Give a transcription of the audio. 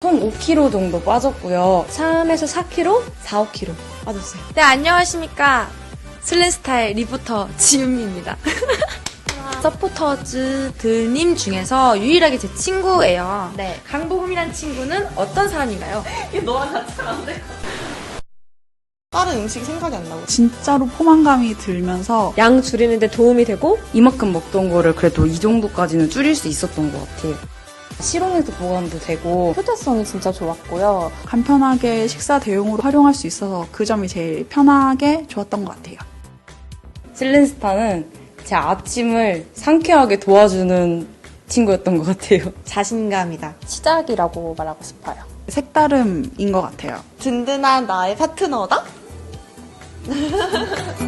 총 5kg 정도 빠졌고요. 3에서 4kg, 4, 5kg 빠졌어요. 네, 안녕하십니까. 슬렌스타일 리포터 지윤미입니다. 서포터즈들님 중에서 유일하게 제 친구예요. 네. 강보금이란 친구는 어떤 사람인가요? 다른 음식이 생각이 안 나고 진짜로 포만감이 들면서 양 줄이는데 도움이 되고 이만큼 먹던 거를 그래도 이 정도까지는 줄일 수 있었던 것 같아요. 실온에도 보관도 되고 휴대성이 진짜 좋았고요. 간편하게 식사 대용으로 활용할 수 있어서 그 점이 제일 편하게 좋았던 것 같아요. 실린스타는 제 아침을 상쾌하게 도와주는 친구였던 것 같아요. 자신감이다. 시작이라고 말하고 싶어요. 색다름인 것 같아요. 든든한 나의 파트너다?